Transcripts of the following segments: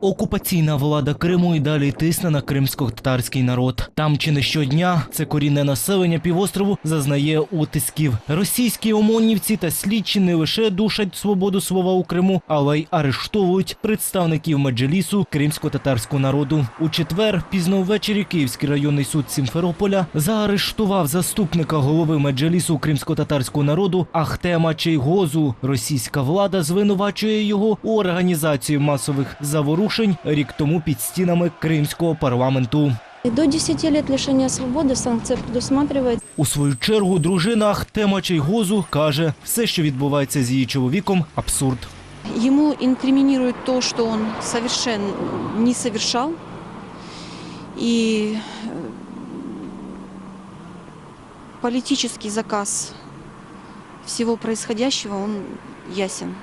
Окупаційна влада Криму і далі тисне на кримсько-татарський народ. Там чи не щодня це корінне населення півострову зазнає утисків. Російські омонівці та слідчі не лише душать свободу слова у Криму, але й арештовують представників меджелісу кримсько-татарського народу. У четвер, пізно ввечері, Київський районний суд Сімферополя заарештував заступника голови меджелісу кримсько-татарського народу Ахтема Чейгозу. Російська влада звинувачує його у організації масових заворушень рік тому під стінами кримського парламенту. До 10 лет лишения свободы санкция предусматривает У свою чергу дружина Ахтема Чайгозу каже, все, що відбувається з її чоловіком, абсурд. Ему инкриминируют то, что он совершенно не совершал. И э, политический заказ всего происходящего, он ясен,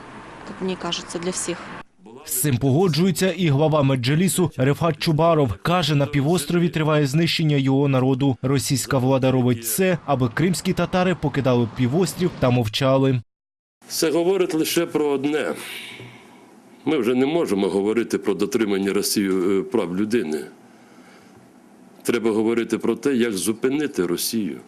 как мне кажется, для всех. З цим погоджується і глава Меджелісу Рефат Чубаров. Каже, на півострові триває знищення його народу. Російська влада робить все, аби кримські татари покидали півострів та мовчали. Це говорить лише про одне. Ми вже не можемо говорити про дотримання Росією е, прав людини. Треба говорити про те, як зупинити Росію.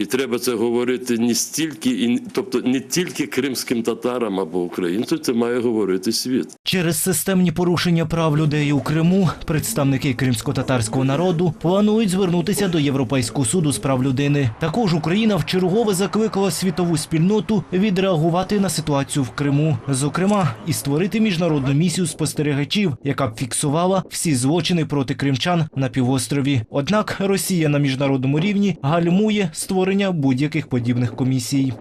І треба це говорити не стільки, і- тобто не тільки кримським татарам або українцям, це має говорити світ. Через системні порушення прав людей у Криму представники кримсько-татарського народу планують звернутися до Європейського суду з прав людини. Також Україна вчергове закликала світову спільноту відреагувати на ситуацію в Криму, зокрема, і створити міжнародну місію спостерігачів, яка б фіксувала всі злочини проти кримчан на півострові. Однак Росія на міжнародному рівні гальмує створення будь-яких подібних комісій.